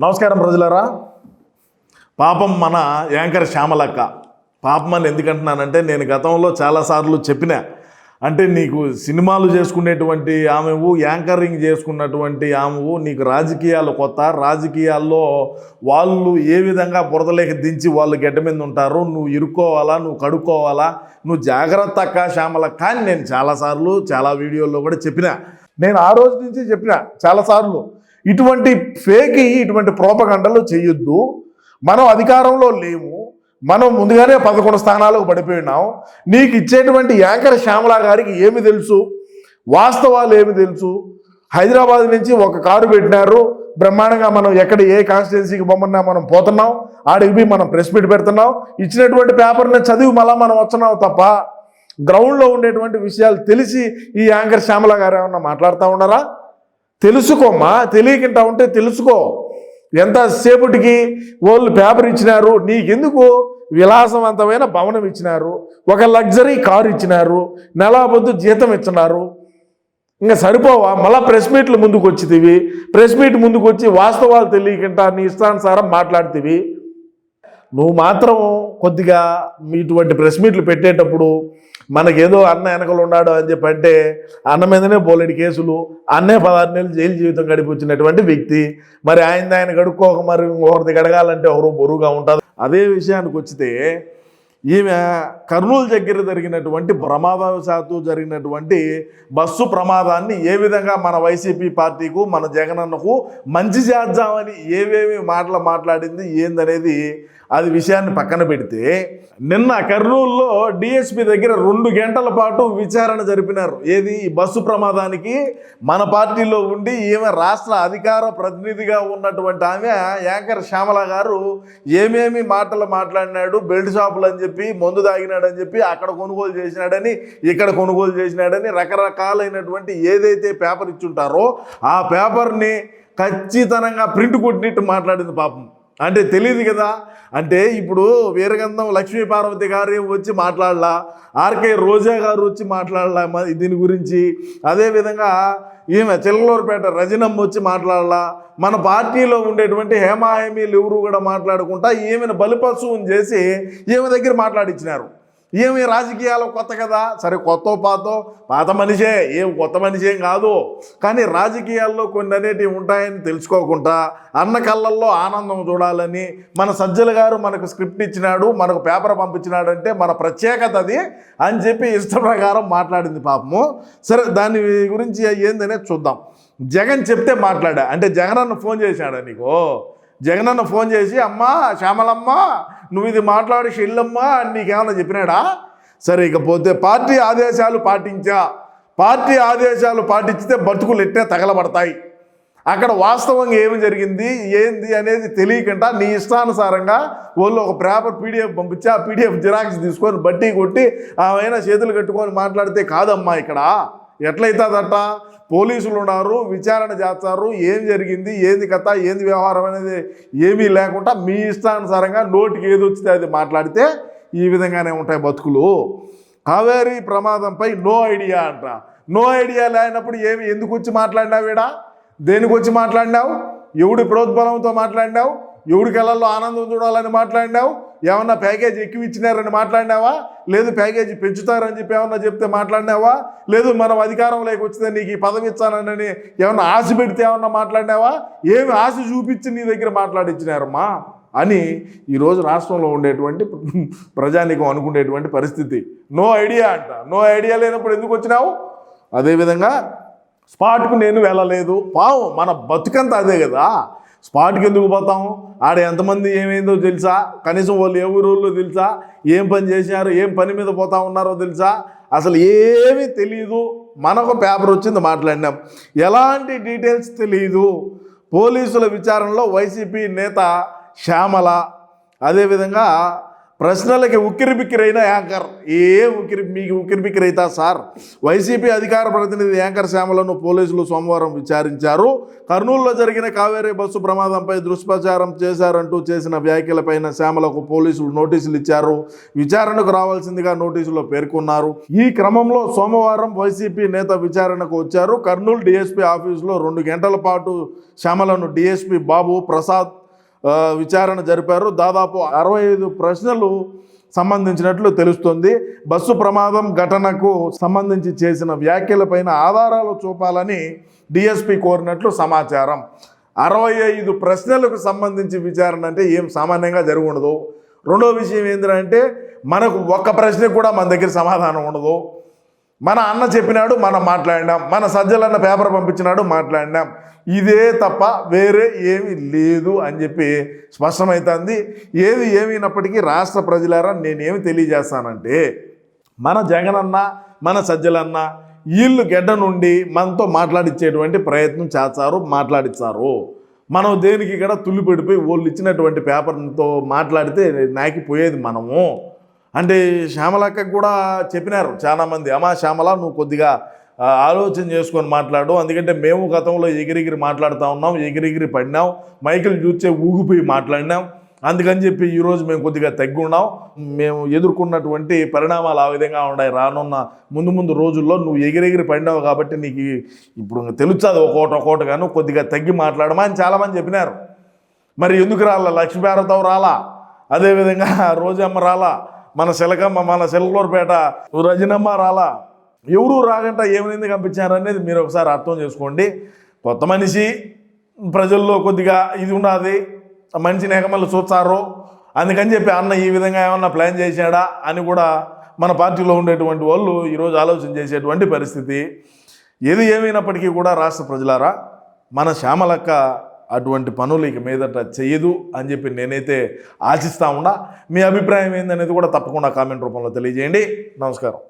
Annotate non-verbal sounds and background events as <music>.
నమస్కారం ప్రజలరా. పాపం మన యాంకర్ శ్యామలక్క. పాపం అని ఎందుకంటున్నానంటే నేను గతంలో చాలాసార్లు చెప్పిన. అంటే నీకు సినిమాలు చేసుకునేటువంటి ఆమెవు యాంకరింగ్ చేసుకున్నటువంటి ఆమెవు నీకు రాజకీయాలు కొత్త. రాజకీయాల్లో వాళ్ళు ఏ విధంగా బురదలేక దించి వాళ్ళు గడ్డ మీద ఉంటారు నువ్వు ఇరుక్కోవాలా నువ్వు కడుక్కోవాలా నువ్వు జాగ్రత్త అక్క శ్యామలక్క అని నేను చాలాసార్లు చాలా వీడియోల్లో కూడా చెప్పిన. నేను ఆ రోజు నుంచి చెప్పిన చాలాసార్లు ఇటువంటి ఫేక్ ఇటువంటి ప్రోపగండలు చేయొద్దు. మనం అధికారంలో లేము. మనం ముందుగానే పదకొండు స్థానాలకు పడిపోయినాం. నీకు ఇచ్చేటువంటి యాంకర్ శ్యామలా గారికి ఏమి తెలుసు? వాస్తవాలు ఏమి తెలుసు? హైదరాబాద్ నుంచి ఒక కారు పెట్టినారు. బ్రహ్మాండంగా మనం ఎక్కడ ఏ కాన్స్టిట్యున్సీకి బొమ్మన్నా మనం పోతున్నాం. ఆడికి పోయి మనం ప్రెస్ మీట్ పెడుతున్నాం. ఇచ్చినటువంటి పేపర్ని చదివి మళ్ళీ మనం వస్తున్నాం తప్ప గ్రౌండ్లో ఉండేటువంటి విషయాలు తెలిసి ఈ యాంకర్ శ్యామల గారు ఏమన్నా మాట్లాడుతూ ఉన్నారా? తెలుసుకోమ్మా తెలియకుండా ఉంటే తెలుసుకో. ఎంతసేపటికి వాళ్ళు పేపర్ ఇచ్చినారు నీకెందుకు విలాసవంతమైన భవనం ఇచ్చినారు ఒక లగ్జరీ కారు ఇచ్చినారు నెలాబొద్దు జీతం ఇచ్చినారు. ఇంకా సరిపోవా? మళ్ళీ ప్రెస్ మీట్లు ముందుకు వచ్చితివి ప్రెస్ మీట్ ముందుకు వచ్చి వాస్తవాలు తెలియకుండా నీ ఇష్టానుసారం మాట్లాడుతీవి. నువ్వు మాత్రం కొద్దిగా ఇటువంటి ప్రెస్ మీట్లు పెట్టేటప్పుడు మనకేదో అన్న వెనకలు ఉన్నాడు అని చెప్పి అంటే అన్న మీదనే బోలెడి కేసులు అన్నే పదహారు నెలలు జైలు జీవితం గడిపి వచ్చినటువంటి వ్యక్తి. మరి ఆయన ఆయన గడుక్కోక మరి ఒకరిది గడగాలంటే ఒకరు బరువుగా ఉంటుంది అదే విషయానికి వచ్చితే ఈమె కర్నూలు దగ్గర జరిగినటువంటి ప్రమాదవశాత్తు జరిగినటువంటి బస్సు ప్రమాదాన్ని ఏ విధంగా మన వైసీపీ పార్టీకు మన జగనన్నకు మంచి చేద్దామని ఏవేమి మాటలు మాట్లాడింది ఏందనేది అది విషయాన్ని పక్కన పెడితే నిన్న కర్నూలులో డిఎస్పి దగ్గర రెండు గంటల పాటు విచారణ జరిపినారు. ఏది? ఈ బస్సు ప్రమాదానికి మన పార్టీలో ఉండి ఈమె రాష్ట్ర అధికార ప్రతినిధిగా ఉన్నటువంటి ఆమె యాంకర్ శ్యామల గారు ఏమేమి మాటలు మాట్లాడినాడు బెల్ట్ షాపులు అని చెప్పి మందు తాగినాడని చెప్పి అక్కడ కొనుగోలు చేసినాడని ఇక్కడ కొనుగోలు చేసినాడని రకరకాలైనటువంటి ఏదైతే పేపర్ ఇచ్చుంటారో ఆ పేపర్ని ఖచ్చితంగా ప్రింట్ కొట్టినట్టు మాట్లాడింది పాపం. అంటే తెలియదు కదా అంటే ఇప్పుడు వీరగంధం లక్ష్మీ పార్వతి గారు వచ్చి మాట్లాడలా ఆర్కే రోజా గారు వచ్చి మాట్లాడలా దీని గురించి. అదేవిధంగా ఈమె చిల్లలూరుపేట రజనమ్మ వచ్చి మాట్లాడలా మన పార్టీలో ఉండేటువంటి హేమాహేమీలు ఎవరు కూడా మాట్లాడుకుంటా ఈమెను బలిపశువుని చేసి ఈమె దగ్గర మాట్లాడించినారు ఏమి రాజకీయాలు కొత్త కదా? సరే కొత్త పాతో పాత మనిషే ఏం కొత్త మనిషి ఏం కాదు. కానీ రాజకీయాల్లో కొన్ని అనేటివి ఉంటాయని తెలుసుకోకుండా అన్న కళ్ళల్లో ఆనందం చూడాలని మన సజ్జల గారు మనకు స్క్రిప్ట్ ఇచ్చినాడు మనకు పేపర్ పంపించినాడు అంటే మన ప్రత్యేకత అది అని చెప్పి ఇష్ట ప్రకారం మాట్లాడింది పాపము. సరే దాని గురించి ఏందనేది చూద్దాం. జగన్ చెప్తే మాట్లాడా? అంటే జగన్ అన్న ఫోన్ చేశాడా నీకు? జగనన్న ఫోన్ చేసి అమ్మా శ్యామలమ్మ నువ్వు ఇది మాట్లాడి షెల్లమ్మా అని నీకేమన్నా చెప్పినాడా? సరే ఇకపోతే పార్టీ ఆదేశాలు పాటించా. పార్టీ ఆదేశాలు పాటించితే బతుకులు ఎట్టే తగలబడతాయి. అక్కడ వాస్తవంగా ఏమి జరిగింది ఏంది అనేది తెలియకుండా నీ ఇష్టానుసారంగా వాళ్ళు ఒక పేపర్ పీడిఎఫ్ పంపించి ఆ పీడిఎఫ్ జిరాక్స్ తీసుకొని బట్టి కొట్టి ఆమె చేతులు కట్టుకొని మాట్లాడితే కాదమ్మా ఇక్కడ. ఎట్లయితుందట? పోలీసులు ఉన్నారు విచారణ చేస్తారు ఏం జరిగింది ఏంది కథ ఏంది వ్యవహారం అనేది ఏమీ లేకుండా మీ ఇష్టానుసారంగా నోటికి ఏది వచ్చితే అది మాట్లాడితే ఈ విధంగానే ఉంటాయి బతుకులు. కావేరీ ప్రమాదంపై నో ఐడియా అంట. నో ఐడియా లేనప్పుడు ఏమి ఎందుకు వచ్చి మాట్లాడినావు ఈడ దేనికి వచ్చి మాట్లాడినావు? ఎవడి ప్రోద్బలంతో మాట్లాడినావు? ఎవడి కళల్లో ఆనందం చూడాలని మాట్లాడినావు? ఏమన్నా ప్యాకేజ్ ఎక్కువ ఇచ్చినారని మాట్లాడినావా? లేదు ప్యాకేజీ పెంచుతారని చెప్పి ఏమన్నా చెప్తే మాట్లాడినావా? లేదు మనం అధికారంలోకి వచ్చితే నీకు ఈ పదవి ఇచ్చానని ఏమన్నా ఆశ పెడితే ఏమన్నా మాట్లాడినావా? ఏమి ఆశ చూపించి నీ దగ్గర మాట్లాడించినారమ్మా అని ఈరోజు రాష్ట్రంలో ఉండేటువంటి <laughs> ప్రజానికం అనుకునేటువంటి పరిస్థితి. నో ఐడియా అంట. నో ఐడియా లేనప్పుడు ఎందుకు వచ్చినావు? అదేవిధంగా స్పాట్కు నేను వెళ్ళలేదు. పావు మన బతుకంతా అదే కదా. స్పాట్కి ఎందుకు పోతాం ఆడ ఎంతమంది ఏమైందో తెలుసా? కనీసం వాళ్ళు ఏ ఊరోళ్ళు తెలుసా? ఏం పని చేశారు ఏం పని మీద పోతా ఉన్నారో తెలుసా? అసలు ఏమీ తెలియదు మనకు పేపర్ వచ్చింది మాట్లాడినాం. ఎలాంటి డీటెయిల్స్ తెలియదు పోలీసుల విచారణలో వైసీపీ నేత శ్యామల అదేవిధంగా ప్రశ్నలకి ఉక్కిరి బిక్కిరైన యాంకర్. ఏ ఉక్కిరి మీకు ఉక్కిరి సార్? వైసీపీ అధికార ప్రతినిధి యాంకర్ శ్యామలను పోలీసులు సోమవారం విచారించారు. కర్నూలులో జరిగిన కావేరీ బస్సు ప్రమాదంపై దుష్ప్రచారం చేశారంటూ చేసిన వ్యాఖ్యలపైన శ్యామలకు పోలీసులు నోటీసులు ఇచ్చారు. విచారణకు రావాల్సిందిగా నోటీసులో పేర్కొన్నారు. ఈ క్రమంలో సోమవారం వైసీపీ నేత విచారణకు వచ్చారు. కర్నూలు డిఎస్పీ ఆఫీసులో రెండు గంటల పాటు శ్యామలను డిఎస్పీ బాబు ప్రసాద్ విచారణ జరిపారు. దాదాపు అరవై ఐదు ప్రశ్నలు సంబంధించినట్లు తెలుస్తుంది. బస్సు ప్రమాదం ఘటనకు సంబంధించి చేసిన వ్యాఖ్యలపైన ఆధారాలు చూపాలని డిఎస్పి కోరినట్లు సమాచారం. అరవై ఐదు ప్రశ్నలకు సంబంధించి విచారణ అంటే ఏం సామాన్యంగా జరుగుండదు రెండో విషయం ఏంటంటే మనకు ఒక్క ప్రశ్నకు కూడా మన దగ్గర సమాధానం ఉండదు. మన అన్న చెప్పినాడు మనం మాట్లాడినాం. మన సజ్జలన్న పేపర్ పంపించినాడు మాట్లాడినాం. ఇదే తప్ప వేరే ఏమీ లేదు అని చెప్పి స్పష్టమవుతుంది ఏది ఏమైనప్పటికీ రాష్ట్ర ప్రజలారా నేనేమి తెలియజేస్తానంటే మన జగనన్న మన సజ్జలన్న వీళ్ళు గెడ్డ నుండి మనతో మాట్లాడిచ్చేటువంటి ప్రయత్నం చేస్తారు మాట్లాడిస్తారు మనం దేనికి ఇక్కడ తుల్లిపెడిపోయి వాళ్ళు ఇచ్చినటువంటి పేపర్తో మాట్లాడితే నాకి పోయేది మనము. అంటే శ్యామలక్కకు కూడా చెప్పినారు చాలామంది అమ్మా శ్యామల నువ్వు కొద్దిగా ఆలోచన చేసుకొని మాట్లాడు. ఎందుకంటే మేము గతంలో ఎగిరిగిరి మాట్లాడుతూ ఉన్నాం ఎగిరిగిరి పడినాం. మైకిల్ చూచే ఊగిపోయి మాట్లాడినాం. అందుకని చెప్పి ఈరోజు మేము కొద్దిగా తగ్గి ఉన్నాం. మేము ఎదుర్కొన్నటువంటి పరిణామాలు ఆ విధంగా ఉన్నాయి. రానున్న ముందు ముందు రోజుల్లో నువ్వు ఎగిరెగిరి పడినావు కాబట్టి నీకు ఇప్పుడు తెలుస్తుంది ఒక్కోటి ఒక్కోటి కానీ కొద్దిగా తగ్గి మాట్లాడమా అని చాలామంది చెప్పినారు. మరి ఎందుకు రాలా? లక్ష్మీభారతం రాలా? అదేవిధంగా <laughs> రోజమ్మ రాలా మన శిలకమ్మ మన శిలకూరుపేట రజనమ్మ రాలా. ఎవరు రాగంట ఏమైంది పంపించారు అనేది మీరు ఒకసారి అర్థం చేసుకోండి. కొత్త మనిషి ప్రజల్లో కొద్దిగా ఇది ఉన్నది మంచి ఎగమల్ని చూస్తారు. అందుకని చెప్పి అన్న ఈ విధంగా ఏమన్నా ప్లాన్ చేశాడా అని కూడా మన పార్టీలో ఉండేటువంటి వాళ్ళు ఈరోజు ఆలోచన చేసేటువంటి పరిస్థితి. ఏది ఏమైనప్పటికీ కూడా రాష్ట్ర ప్రజలారా మన శ్యామలక్క అటువంటి పనులు ఇక మీదట చేయదు అని చెప్పి నేనైతే ఆశిస్తా ఉన్నా. మీ అభిప్రాయం ఏందనేది కూడా తప్పకుండా కామెంట్ రూపంలో తెలియజేయండి. నమస్కారం.